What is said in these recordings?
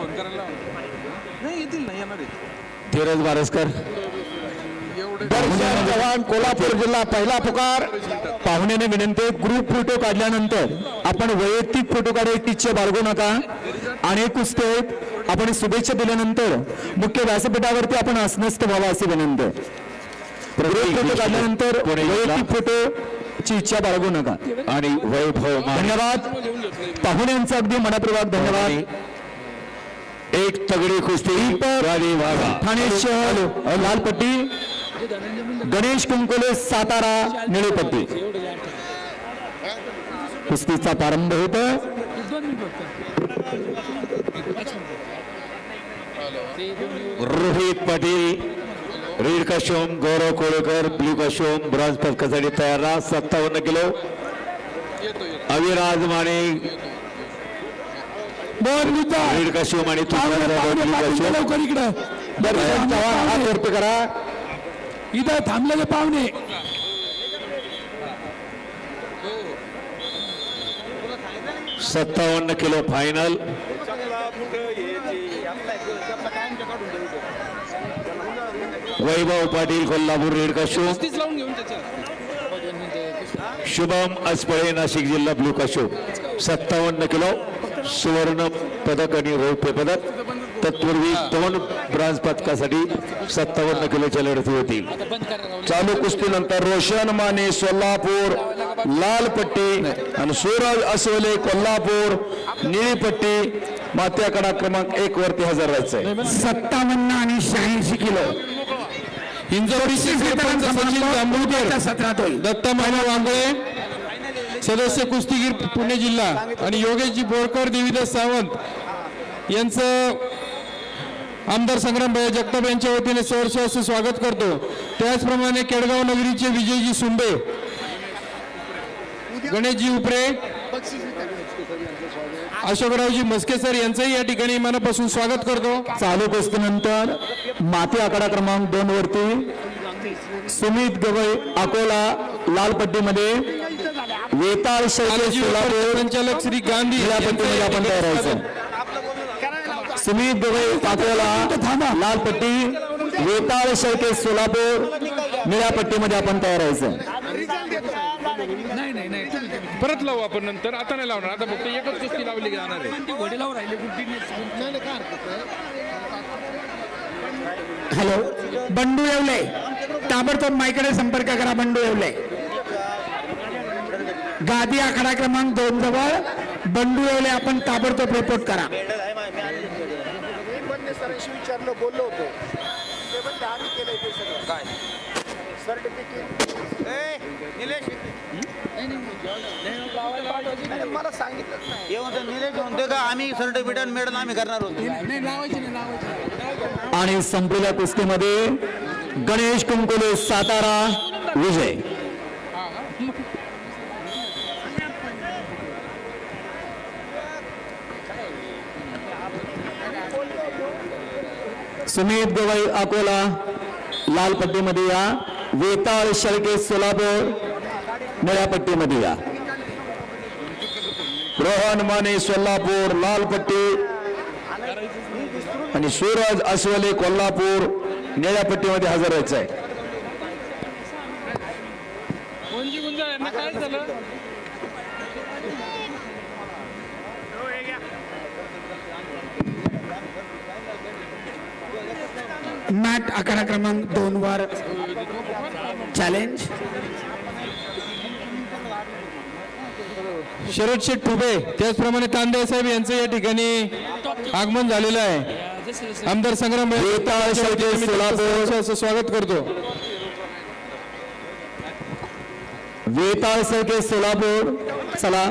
Phone करायला. नाही येतील ना येणार धीरज बारसकर. एवढे दर्शन जवान कोल्हापूर जिल्हा पहिला पुकार. पाहुण्याने विनंती ग्रुप फोटो काढल्यानंतर आपण वैयक्तिक फोटो काढायची इच्छा बाळगू नका. अनेक कुस्ते आपण शुभेच्छा दिल्यानंतर मुख्य व्यासपीठावरती आपण अस्वस्थ व्हावं अशी विनंती. ग्रुप फोटो काढल्यानंतर वैयक्तिक फोटोची इच्छा बाळगू नका. आणि वैभव धन्यवाद. पाहुण्यांचं अगदी मनपूर्वक धन्यवाद. एक तगडी कुस्ती ठाणे शहर लालपट्टी गणेश कुंकोले सातारा निळेपट्टी कुस्तीचा प्रारंभ होत रोहित पाटील रेड काशोम गौरव कोळेकर ब्लू काशोम ब्रॉन्झ पदकासाठी तयार राहा सत्तावन्न किलो। अविराज माने लवकर इकडं. हात करा. इथं थांबलेले पाहुणे. सत्तावन्न kilo final Vaibhav Patil Kolhapur red काशोम तीच लावून घेऊन त्याच्या. शुभम अस्पळे नाशिक जिल्हा ब्लू काशो सत्तावन्न किलो. सुवर्ण पदक आणि रौप्य पदक. तत्पूर्वी दोन ब्रांज पदकासाठी सत्तावन्न किलोच्या लढती होती. चालू कुस्तीनंतर रोशन माने सोलापूर लाल पट्टी आणि सूरज असोले कोल्हापूर निळी पट्टी. मात्याकडा क्रमांक एक वरती हजर राहायचंय. सत्तावन्न आणि शहाऐंशी किलो. जांभूळकर सत्रात होईल. दत्ता मामा वांगळे. सदस्य कुस्तीगीर पुणे जिल्हा आणि योगेशजी बोरकर देवीदास सावंत यांचं आमदार संग्राम भाई जगताप यांच्या वतीने सहर्ष असं स्वागत करतो. त्याचप्रमाणे केडगाव नगरीचे विजयजी सुंबे गणेशजी उपरे अशोकरावजी मस्के सर यांचंही या ठिकाणी मनापासून स्वागत करतो. चालू कुस्तीनंतर माती आकडा क्रमांक दोन वरती सुमित गवई अकोला लाल पट्टीमध्ये वेताळ संचालक श्री गांधी आपण तयार व्हायचं. सुमित गवई अकोला लाल पट्टी वेताळ शैलेश सोलापूर निळ्या पट्टीमध्ये आपण तयार व्हायचं. परत लावू आपण नंतर. आता नाही लावणार. आता फक्त एकच कुस्ती लावली जाणार आहे. हॅलो. बंडू येवले. ताबडतोब माईकडे संपर्क करा बंडू येवले. गादी आखाडा क्रमांक दोन जवळ बंडू येवले आपण ताबडतोब रिपोर्ट करा विचारलं बोललो होतो ते पण आम्ही केलंय ते सगळं काय सर्टिफिकेट मला सांगितलं नाही. येऊन तर निलेश म्हणतोय का आम्ही सर्टिफिकेट मेडल आम्ही करणार होतो आणि संपलेल्या कुस्तीमध्ये गणेश कुंकुले सातारा विजय सुमित गवई अकोला लाल पट्टीमध्ये या. वेताळ शर्के सोलापूर निळ्या पट्टीमध्ये या. रोहन माने सोलापूर लाल पट्टी आणि सूरज अस्वले कोल्हापूर निळ्या पट्टीमध्ये हजर व्हायचं आहे मॅट आखाडा क्रमांक दोन वर. चॅलेंज शरद शेठ ठुबे त्याचप्रमाणे तांदे साहेब यांचं या ठिकाणी आगमन झालेलं आहे. आमदार संग्राम असं स्वागत करतो. वेताळ शेळके सोलापूर. चला.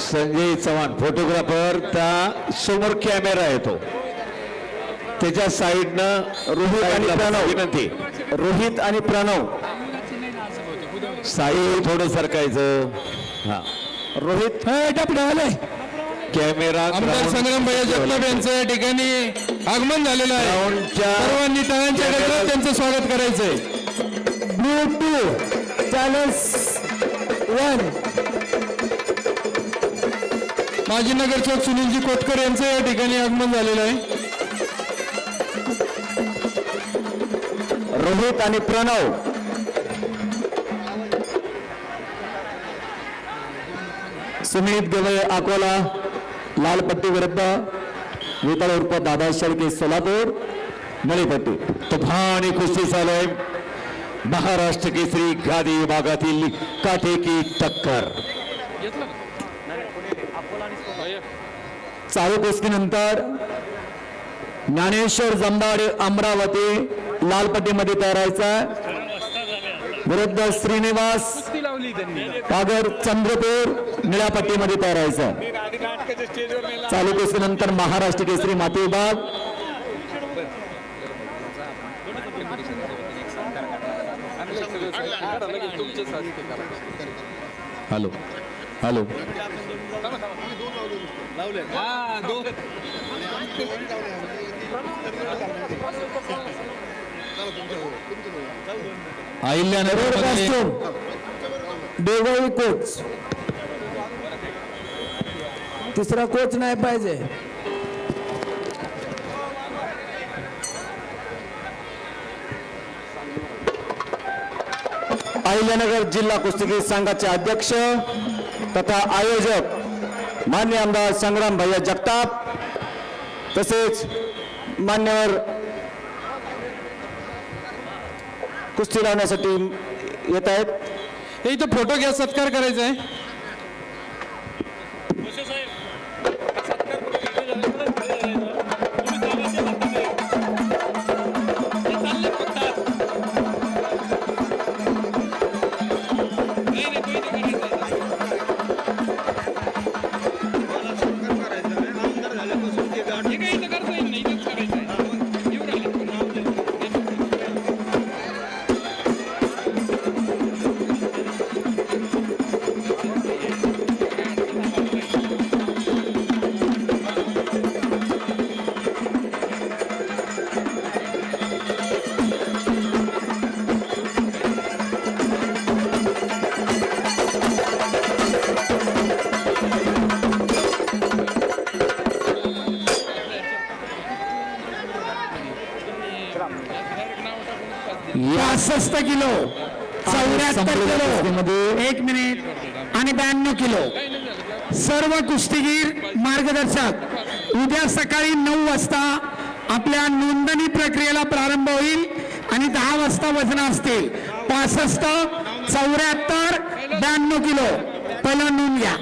संजय चव्हाण फोटोग्राफर त्या समोर कॅमेरा येतो. त्याच्या साईडनं रोहित आणि प्रणव. विनंती. रोहित आणि प्रणव. साई थोडं सरकायचं. हा. रोहित. कॅमेरा आमदार संग्राम भैया जगताप यांचं या ठिकाणी आगमन झालेलं आहे. सर्वांनी त्यांचं स्वागत करायचंय. ब्लू टू चाळीस वन माजी नगरसेवक सुनीलजी कोटकर यांचं या ठिकाणी आगमन झालेलं आहे. रोहित आणि प्रणव. सुमित गवळे अकोला लालपट्टी विरुद्ध वेताळ उर्फ दादा शेळके सोलापूर नळीपट्टी आणि कुस्ती चालू आहे. महाराष्ट्र केसरी गादी विभागातील काठेकी टक्कर. चालू कुस्तीनंतर ज्ञानेश्वर जंबाडे अमरावती लालपट्टीमध्ये तयारायचा. विरुद्ध श्रीनिवास पागर चंद्रपूर निळापट्टीमध्ये तयारायचा. चालू कुस्तीनंतर महाराष्ट्र केसरी माती विभाग. हॅलो. हॅलो. अहिल्यानगर कोच. तिसरा कोच नाही पाहिजे. अहिल्यानगर जिल्हा कुस्तीगीर संघाचे अध्यक्ष तथा आयोजक मान्य आमदार संग्राम भैया जगताप तसेच मान्यवर कुस्ती लावण्यासाठी येत आहेत. हे इथं फोटो घ्या सत्कार करायचा आहे. पासष्ट किलो चौऱ्याहत्तर किलो एक मिनिट आणि ब्याण्णव किलो. सर्व कुस्तीगीर मार्गदर्शक उद्या सकाळी नऊ वाजता आपल्या नोंदणी प्रक्रियेला प्रारंभ होईल आणि दहा वाजता वजन असतील. पासष्ट चौऱ्याहत्तर ब्याण्णव किलो. पहिला नोंद घ्या.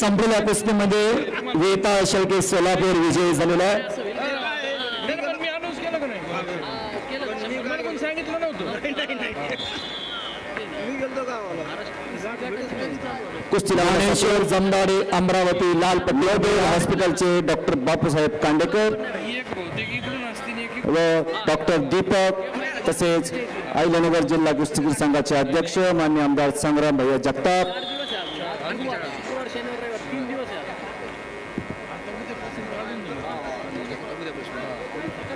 संपलेल्या कुस्तीमध्ये वेता शेळके सोलापूर विजयी झालेला आहे मी अनाऊन्स केलं का नाही मला कोण सांगितलं नव्हतं कुस्ती ज्ञानेश्वर जमदाडे अमरावती लाल पट्टी हॉस्पिटलचे डॉक्टर बापूसाहेब कांडेकर व डॉक्टर दीपक तसेच अहिल्यानगर जिल्हा कुस्तीगीर संघाचे अध्यक्ष मान्य आमदार संग्राम भैया जगताप.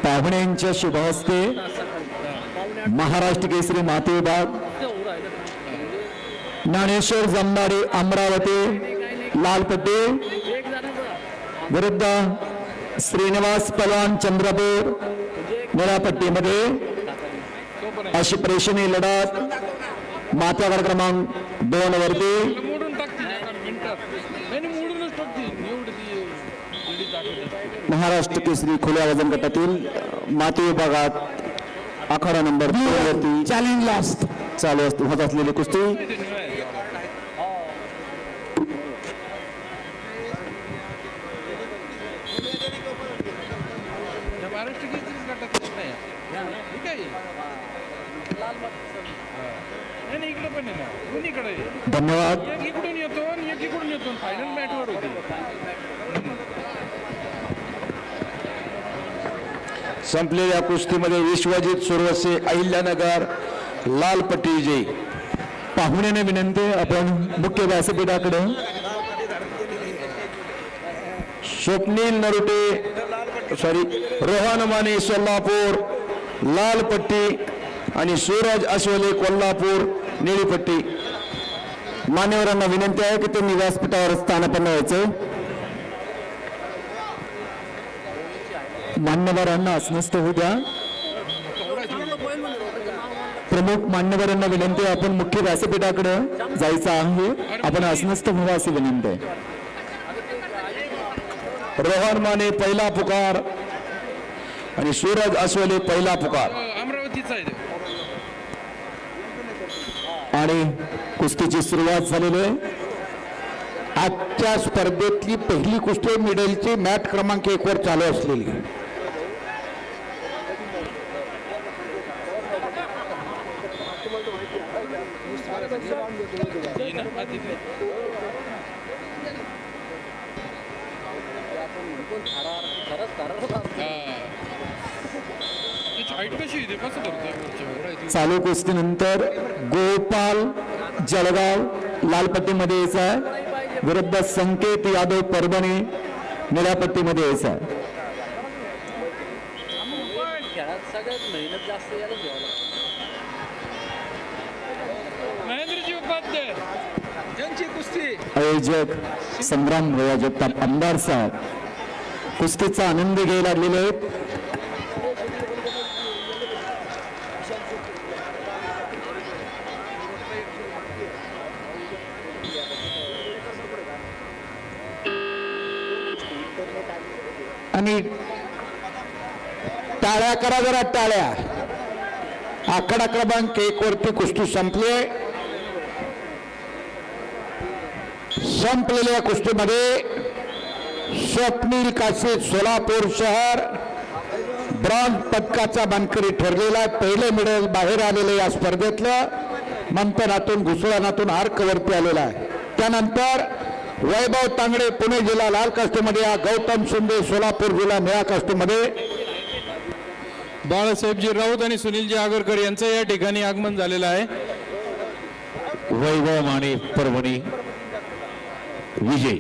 पाहुण्यांच्या शुभ हस्ते महाराष्ट्र केसरी माती विभाग ज्ञानेश्वर जमदाडे अमरावती लालपट्टी. विरुद्ध श्रीनिवास पलवान चंद्रपूर निळापट्टीमध्ये अशी प्रेक्षणीय लढत माथ्यावर क्रमांक दोन वरती. महाराष्ट्र केसरी खुल्या वजन गटातील माती विभागात आखाडा नंबर दोन वरती चॅलेंज लास्ट चालू असत. होत असलेली कुस्ती. धन्यवाद. इकडून येतो आणि एक इकडून येतो फायनल मॅटवर होती संपलेल्या कुस्तीमध्ये विश्वजित सुरवसे अहिल्यानगर लाल पट्टी विजयी. पाहुण्याने विनंती आपण मुख्य व्यासपीठाकडे. स्वप्नील नरुटे सॉरी रोहन माने सोलापूर. लाल पट्टी आणि सूरज अश्वले कोल्हापूर निळी पट्टी मान्यवरांना विनंती आहे की त्यांनी व्यासपीठावर स्थानापन्न व्हायचं. मान्यवरांना अस्वस्थ होऊ द्या. प्रमुख मान्यवरांना विनंती आहे आपण मुख्य व्यासपीठाकडे जायचं आहे. आपण अस्वस्थ व्हावा अशी विनंती आहे. रोहन माने पहिला पुकार. आणि सूरज अस्वले पहिला पुकार. आणि कुस्तीची सुरुवात झालेली आहे. आजच्या स्पर्धेतली पहिली कुस्ती मिडलची. मॅट क्रमांक एक वर चालू असलेली हाईट कशी येते कसं धरतोय चालू कुस्तीनंतर गोपाल जळगाव लालपट्टीमध्ये यायचा आहे. विरुद्ध संकेत यादव परभणी निळ्या पट्टीमध्ये यायचा आहे महेंद्रजी उपाध्याय यांची कुस्ती. आयोजक संग्राम भैया जगताप आमदार साहेब. कुस्तीचा आनंद घ्यायला लागलेले आहेत आणि टाळ्या करा जरा टाळ्या. आकडा क्रमांक एक वरती कुस्ती संपली संपलेल्या कुस्तीमध्ये स्वप्नील कासे सोलापूर शहर ब्रॉन्झ पदकाचा मानकरी ठरलेला आहे. पहिले मेडल बाहेर आलेलं या स्पर्धेतलं. मंथनातून घुसळणातून आर्कवरती आलेला आहे. त्यानंतर वैभव तांगडे पुणे जिल्हा लाल कास्टमध्ये या गौतम शिंदे सोलापूर जिल्हा निळा कास्टमध्ये बाळासाहेबजी राऊत आणि सुनीलजी आगरकर यांचं या ठिकाणी आगमन झालेलं आहे. वैभव आणि परभणी. विजय.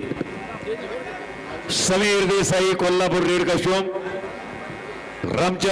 समीर देसाई कोल्हापूर रेड रामचंद रामचंद्र